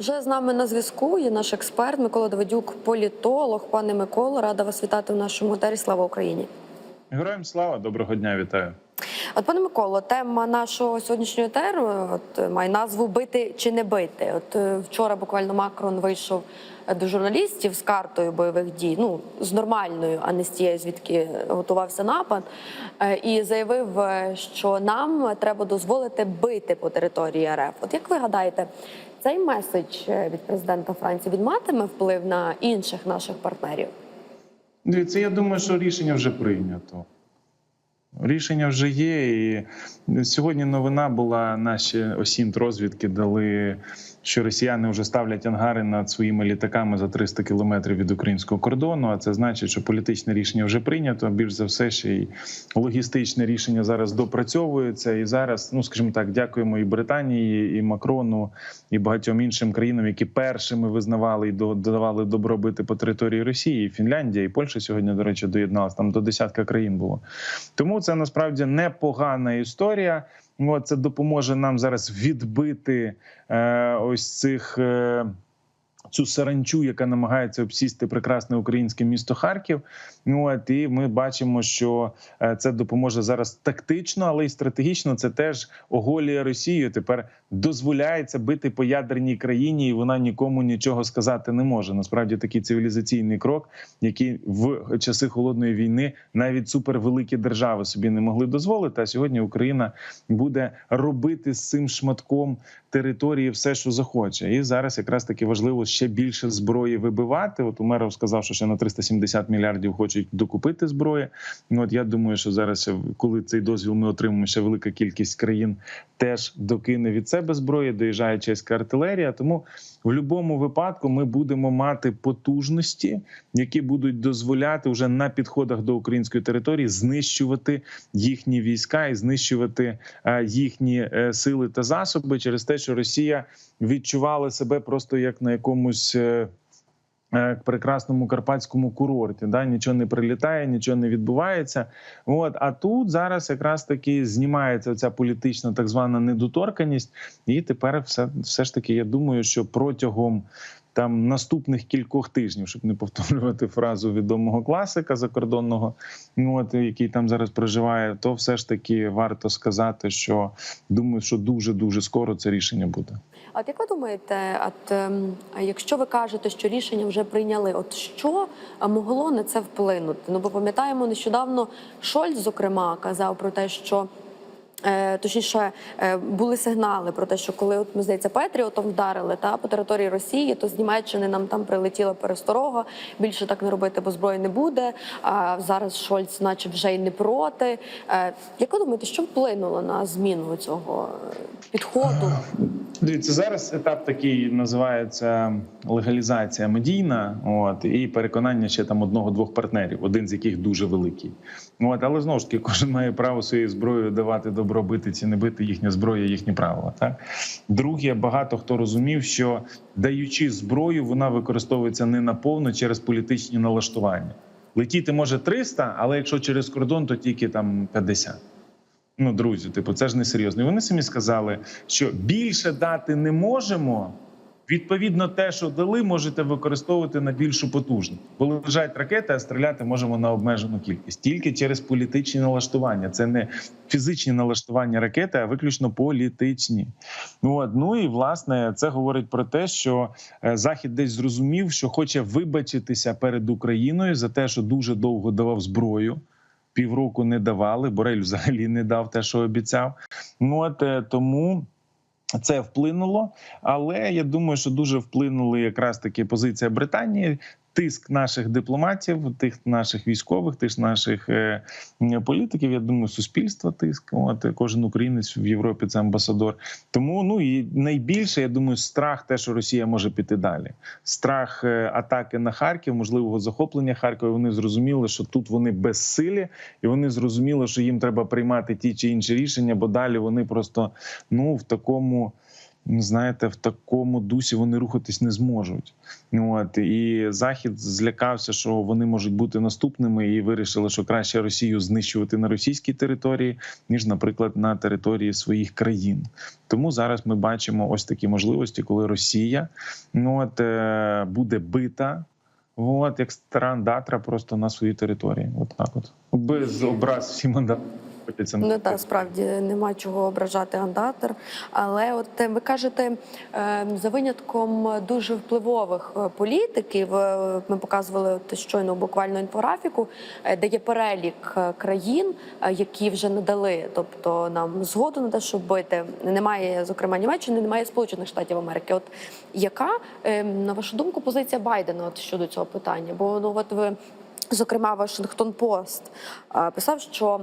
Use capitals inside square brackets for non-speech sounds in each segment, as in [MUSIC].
Вже з нами на зв'язку є наш експерт Микола Давидюк, політолог. Пане Миколо, рада вас вітати в нашому етері. Слава Україні! Героям слава, доброго дня, вітаю. От, пане Миколо, тема нашого сьогоднішнього етеру от має назву Бити чи не бити. От е, вчора буквально Макрон вийшов е, до журналістів з картою бойових дій, ну з нормальною, а не з тією, звідки готувався напад, е, і заявив, що нам треба дозволити бити по території РФ. От як ви гадаєте, цей меседж е, від президента Франції він матиме вплив на інших наших партнерів? Дивіться, я думаю, що рішення вже прийнято. Рішення вже є. І сьогодні новина була: наші осінт розвідки дали, що росіяни вже ставлять ангари над своїми літаками за 300 кілометрів від українського кордону. А це значить, що політичне рішення вже прийнято. Більш за все, ще й логістичне рішення зараз допрацьовується. І зараз, ну скажімо так, дякуємо і Британії, і Макрону, і багатьом іншим країнам, які першими визнавали і додавали добробити по території Росії, і Фінляндія, і Польща сьогодні, до речі, доєдналася. Там до десятка країн було. Тому це насправді непогана історія. Це допоможе нам зараз відбити е, ось цих. Цю саранчу, яка намагається обсісти прекрасне українське місто Харків. Ну от і ми бачимо, що е, це допоможе зараз тактично, але й стратегічно. Це теж оголює Росію. Тепер дозволяється бити по ядерній країні, і вона нікому нічого сказати не може. Насправді такий цивілізаційний крок, який в часи холодної війни навіть супервеликі держави собі не могли дозволити. А сьогодні Україна буде робити з цим шматком території все, що захоче. І зараз якраз таки важливо ще більше зброї вибивати. От Умеров сказав, що ще на 370 мільярдів хочуть докупити зброї. Ну, От я думаю, що зараз, коли цей дозвіл ми отримаємо, ще велика кількість країн теж докине від себе зброї, доїжджає чеська артилерія. Тому в будь-якому випадку ми будемо мати потужності, які будуть дозволяти вже на підходах до української території знищувати їхні війська і знищувати е, їхні е, сили та засоби через те, що Росія відчувала себе просто як на якомусь. е, е, Прекрасному карпатському курорті, да нічого не прилітає, нічого не відбувається. От а тут зараз якраз таки знімається ця політична так звана недоторканість, і тепер все, все ж таки я думаю, що протягом там наступних кількох тижнів, щоб не повторювати фразу відомого класика закордонного, ну от який там зараз проживає, то все ж таки варто сказати, що думаю, що дуже дуже скоро це рішення буде. А як ви думаєте, от ем, якщо ви кажете, що рішення вже прийняли, от що могло на це вплинути? Ну бо пам'ятаємо, нещодавно Шольц, зокрема, казав про те, що. Е, Точніше, е, були сигнали про те, що коли от ми здається Петріотом вдарили та по території Росії, то з Німеччини нам там прилетіла пересторога. Більше так не робити, бо зброї не буде. А зараз Шольц, наче вже й не проти. Е, Як ви думаєте, що вплинуло на зміну цього підходу? Дивіться, зараз етап такий називається легалізація медійна. От і переконання ще там одного-двох партнерів, один з яких дуже великий. От, але знову ж таки, кожен має право своєю зброєю давати добро бити чи не бити їхня зброя, їхні правила. Так друге, багато хто розумів, що даючи зброю, вона використовується не наповно через політичні налаштування. Летіти може 300, але якщо через кордон, то тільки там 50. Ну, друзі, типу, це ж не серйозно. Вони самі сказали, що більше дати не можемо. Відповідно, те, що дали, можете використовувати на більшу потужність. Бо лежать ракети, а стріляти можемо на обмежену кількість тільки через політичні налаштування. Це не фізичні налаштування ракети, а виключно політичні. От. Ну і власне це говорить про те, що е, захід десь зрозумів, що хоче вибачитися перед Україною за те, що дуже довго давав зброю. Півроку не давали. Борель взагалі не дав те, що обіцяв. Ну от е, тому. Це вплинуло, але я думаю, що дуже вплинули якраз таки позиція Британії, тиск наших дипломатів, тих наших військових, тих наших е, політиків. Я думаю, суспільства тиск. От кожен українець в Європі це амбасадор. Тому ну і найбільше я думаю, страх, те, що Росія може піти далі. Страх е, атаки на Харків, можливого захоплення Харкова. Вони зрозуміли, що тут вони безсилі, і вони зрозуміли, що їм треба приймати ті чи інші рішення, бо далі вони просто ну в такому. Знаєте, в такому дусі вони рухатись не зможуть. От і захід злякався, що вони можуть бути наступними, і вирішили, що краще Росію знищувати на російській території, ніж, наприклад, на території своїх країн. Тому зараз ми бачимо ось такі можливості, коли Росія ну от е, буде бита. От як стара андатра просто на своїй території. От так, от без образ всім андатам. Ну та справді нема чого ображати андатор. Але от е, ви кажете, е, за винятком дуже впливових е, політиків, ми показували щойно буквально інфографіку, де є перелік країн, які вже надали, тобто нам згоду на те, щоб бити. Немає, зокрема, Німеччини, немає Сполучених Штатів Америки. От яка е, на вашу думку позиція Байдена от щодо цього питання? Бо ну от ви. Зокрема, Вашингтон Пост писав, що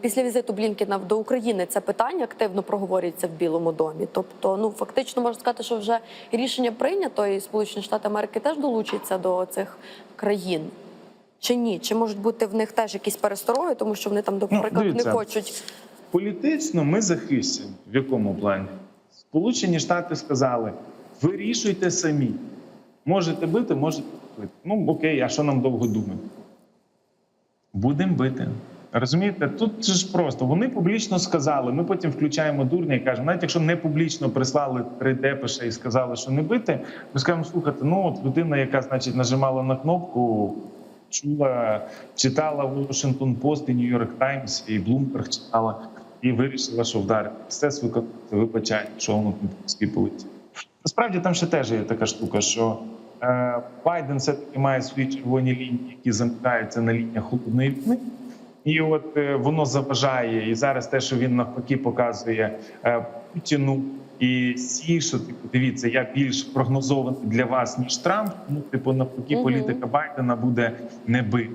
після візиту Блінкена до України це питання активно проговорюється в Білому домі. Тобто, ну фактично можна сказати, що вже рішення прийнято, і Сполучені Штати Америки теж долучаться до цих країн. Чи ні? Чи можуть бути в них теж якісь перестороги, тому що вони там, до Ну, не хочуть Політично ми захисті. В якому плані? Сполучені Штати сказали: вирішуйте самі. Можете бити, можете. Ну окей, а що нам довго думати? Будемо бити. Розумієте, тут же ж просто вони публічно сказали. Ми потім включаємо дурня і кажемо, навіть якщо не публічно прислали три депеша і сказали, що не бити, ми скажемо, слухайте, ну от людина, яка значить нажимала на кнопку, чула, читала Washington Post і New York Times, і Bloomberg читала, і вирішила, що вдарить. Все виконати, вибачає, що воно полиці. Насправді там ще теж є така штука, що Байден все таки має свої червоні лінії, які замикаються на лініях холодної війни. І от е, воно заважає, і зараз те, що він навпаки показує е, Путіну і Сі, що типу, дивіться, я більш прогнозований для вас ніж Трамп. Ну, типу, навпаки, Мгм. політика Байдена буде не бити.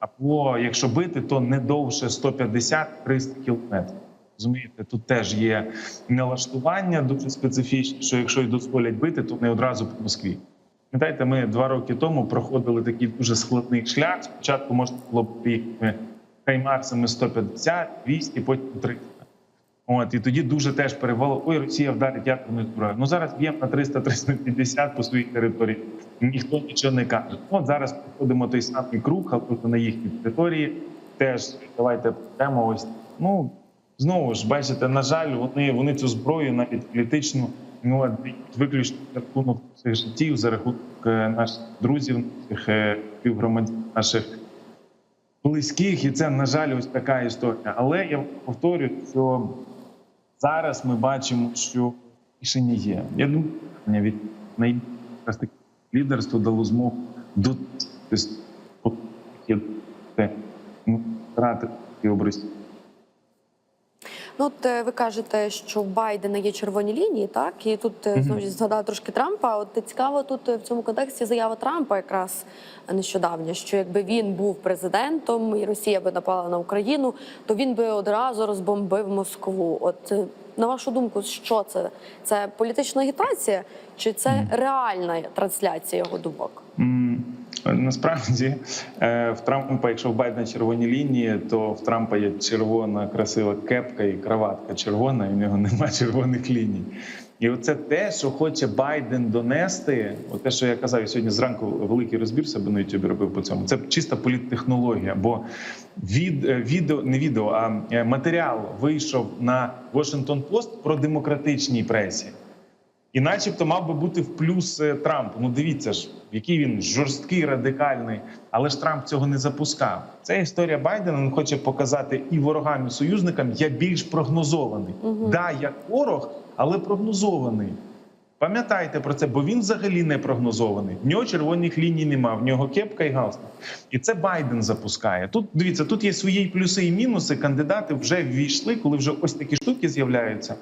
Або якщо бити, то не довше 150-300 кілометрів. Розумієте, тут теж є налаштування дуже специфічне, що якщо й дозволять бити, то не одразу по Москві. Пам'ятаєте, ми два роки тому проходили такий дуже складний шлях. Спочатку можна було б приїхати хаймарсами 150, 200, потім 300. От і тоді дуже теж перевало. Ой, Росія вдарить ядерною зброєю. Ну зараз б'ємо на 300-350 по своїй території. Ніхто нічого не каже. От зараз проходимо той самий круг, але на їхній території. Теж давайте прямо ось. Ну знову ж бачите, на жаль, вони, вони цю зброю навіть політичну ну виключно рахунок цих життів, за рахунок е, наших друзів, наших е, співгромадян, наших близьких, і це на жаль, ось така історія. Але я повторюю, що зараз ми бачимо, що рішення є. Я думаю, від най- якраз таки лідерство дало змогу до ну, втратити образ. Ну, от е, ви кажете, що в Байдена є червоні лінії, так і тут е, знову ж згадала трошки Трампа. От цікаво тут е, в цьому контексті заява Трампа, якраз нещодавня, що якби він був президентом і Росія би напала на Україну, то він би одразу розбомбив Москву. От е, на вашу думку, що це? Це політична агітація, чи це реальна трансляція його думок? Насправді е, в Трампа, якщо в Байдена червоні лінії, то в Трампа є червона красива кепка і краватка червона, і в нього [LAUGHS] немає червоних ліній. І оце те, що хоче Байден донести, от те, що я казав, я сьогодні зранку великий розбір себе на Ютубі робив по цьому. Це чиста політтехнологія. Бо від е, відео, не відео, а е, матеріал вийшов на Washington Post про демократичній пресі. І начебто мав би бути в плюс е, Трампу. Ну дивіться ж, який він жорсткий, радикальний, але ж Трамп цього не запускав. Це історія Байдена. Він хоче показати і ворогам, і союзникам, я більш прогнозований. Угу. Да, як ворог, але прогнозований. Пам'ятайте про це, бо він взагалі не прогнозований. В нього червоних ліній нема, в нього кепка і галстук. І це Байден запускає. Тут дивіться, тут є свої плюси і мінуси. Кандидати вже ввійшли, коли вже ось такі штуки з'являються.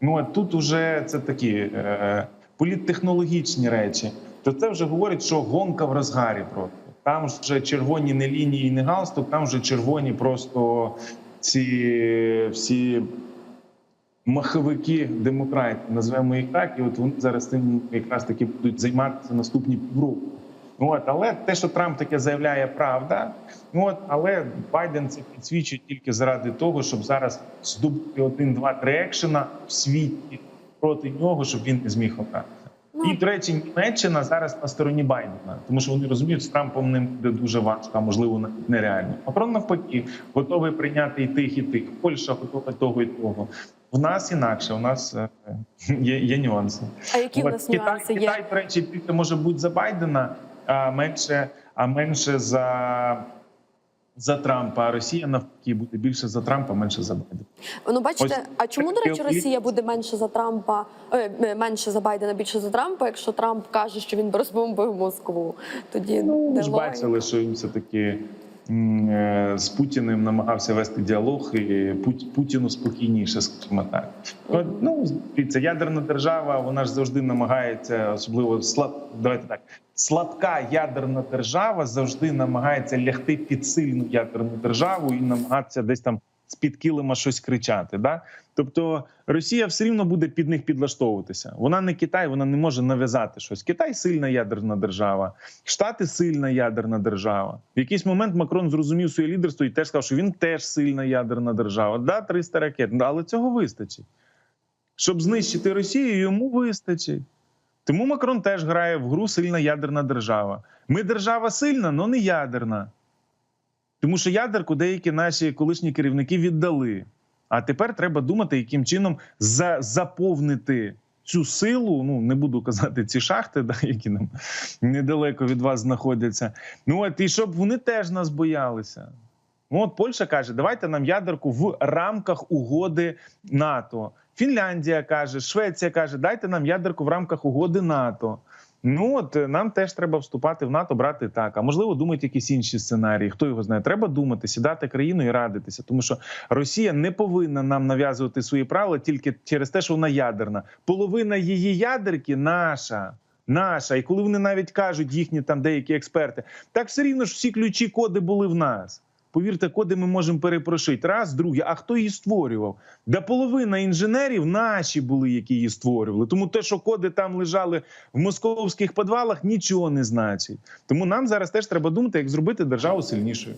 Ну а тут уже це такі е, політтехнологічні речі. То це вже говорить, що гонка в розгарі просто. Там вже червоні не лінії, не галстук, там вже червоні просто ці всі маховики демократів, назвемо їх так, і от вони зараз цим якраз таки будуть займатися наступні півроку. От, але те, що Трамп таке заявляє, правда. Ну, От, але Байден це підсвічує тільки заради того, щоб зараз здобути один, два, три екшена в світі проти нього, щоб він не зміг обрати. Ну, І третє, Німеччина зараз на стороні Байдена, тому що вони розуміють, з Трампом ним буде дуже важко, а можливо навіть нереально. Макрон навпаки готовий прийняти і тих, і тих. Польща готова того і того. В нас інакше, у нас е, [LAUGHS] є, є нюанси. а які От нас Китай, нюанси є? Китай, до речі, піти може бути за Байдена, а менше, а менше за, за Трампа. А Росія навпаки буде більше за Трампа, менше за Байдена. Ну, бачите, Ось а чому, до речі, Росія буде менше за Трампа, е, е, менше за Байдена, більше за Трампа, якщо Трамп каже, що він [LAUGHS] розбомбив Москву? Тоді Ну, де ж логіка? бачили, що він все таки з Путіним намагався вести діалог, і Пут- Путіну спокійніше, скажімо так. Ну, це ядерна держава, вона ж завжди намагається, особливо слаб, давайте так. Слабка ядерна держава завжди намагається лягти під сильну ядерну державу і намагатися десь там з під килима щось кричати. Да? Тобто Росія все рівно буде під них підлаштовуватися. Вона не Китай, вона не може нав'язати щось. Китай сильна ядерна держава, Штати сильна ядерна держава. В якийсь момент Макрон зрозумів своє лідерство і теж сказав, що він теж сильна ядерна держава. Да, 300 ракет, але цього вистачить. Щоб знищити Росію, йому вистачить. Тому Макрон теж грає в гру сильна ядерна держава. Ми держава сильна, але не ядерна. Тому що ядерку деякі наші колишні керівники віддали. А тепер треба думати, яким чином за, заповнити цю силу. Ну не буду казати ці шахти, да, які нам недалеко від вас знаходяться. Ну от і щоб вони теж нас боялися. Ну, от Польща каже, давайте нам ядерку в рамках угоди НАТО. Фінляндія каже, Швеція каже, дайте нам ядерку в рамках угоди НАТО. Ну от е, нам теж треба вступати в НАТО, брати так. А можливо, думають якісь інші сценарії. Хто його знає? Треба думати, сідати країну і радитися, тому що Росія не повинна нам нав'язувати свої правила тільки через те, що вона ядерна. Половина її ядерки наша. Наша, і коли вони навіть кажуть їхні там деякі експерти, так все рівно ж всі ключі коди були в нас. Повірте, коди ми можемо перепрошити. Раз, друге. А хто її створював? Да половина інженерів наші були, які її створювали. Тому те, що коди там лежали в московських підвалах, нічого не значить. Тому нам зараз теж треба думати, як зробити державу сильнішою.